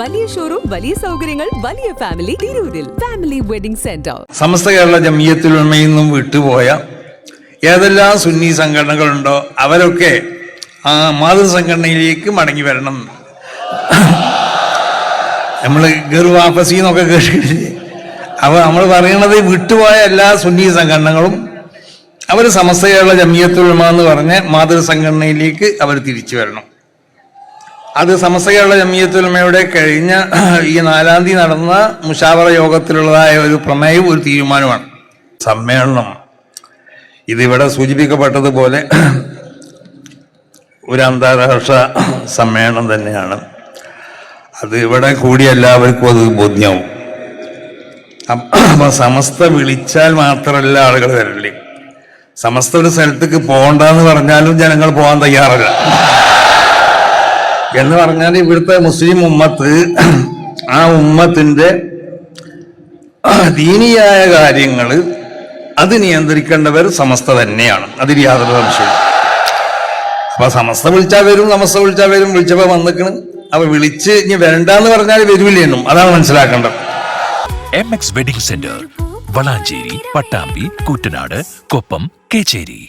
വലിയ ഷോറൂം വലിയ സൗകര്യങ്ങൾ വലിയ ഫാമിലി തിരൂരിൽ. Family wedding centre Samastha Kerala ജമിയത്തിലുമയിൽ നിന്നും വിട്ടുപോയ ഏതെല്ലാം സുന്നി സംഘടനകളുണ്ടോ അവരൊക്കെ ആ മാതൃ സംഘടനയിലേക്ക് മടങ്ങി വരണം. നമ്മൾ ഗർവാപ്പസി എന്നൊക്കെ കേട്ടിട്ടില്ലേ? അപ്പോൾ നമ്മൾ പറയണത് വിട്ടുപോയ എല്ലാ സുന്നി സംഘടനകളും അവർ സമസ്ത കേരള ജമിയത്തുൽമ എന്ന് മാതൃ സംഘടനയിലേക്ക് അവർ തിരിച്ചു വരണം. അത് സമസ്തകേരള കേരള ജമിയത്തുൽമയുടെ കഴിഞ്ഞ ഈ നാലാം തീയതി നടന്ന മുഷാവറ യോഗത്തിലുള്ളതായ ഒരു പ്രമേയവും ഒരു തീരുമാനമാണ് സമ്മേളനം. ഇതിവിടെ സൂചിപ്പിക്കപ്പെട്ടതുപോലെ ഒരു അന്താരാഷ്ട്ര സമ്മേളനം തന്നെയാണ്. അത് ഇവിടെ കൂടി എല്ലാവർക്കും അത് ബോധ്യമാവും അപ്പൊ സമസ്ത വിളിച്ചാൽ മാത്രമല്ല ആളുകൾ വരല്ലേ സമസ്ത ഒരു സ്ഥലത്തേക്ക് പോകണ്ടെന്ന് പറഞ്ഞാലും ജനങ്ങൾ പോകാൻ തയ്യാറല്ല. എന്ന് പറഞ്ഞാൽ ഇവിടുത്തെ മുസ്ലിം ഉമ്മത്ത് ആ ഉമ്മത്തിന്റെ ദീനിയായ കാര്യങ്ങൾ അത് നിയന്ത്രിക്കേണ്ടവർ സമസ്ത തന്നെയാണ്. അതിൽ യാതൊരു സംശയം അപ്പൊ സമസ്ത വിളിച്ചാൽ വരും സമസ്ത വിളിച്ചാൽ വരും വിളിച്ചപ്പോ വന്നിക്കണ്. അപ്പൊ വിളിച്ച് ഇനി വരണ്ടെന്ന് പറഞ്ഞാൽ വരില്ലെന്നും അതാണ് മനസ്സിലാക്കേണ്ടത്. M X wedding centre Valanchery Pattambi Koottanad Koppam Kechery.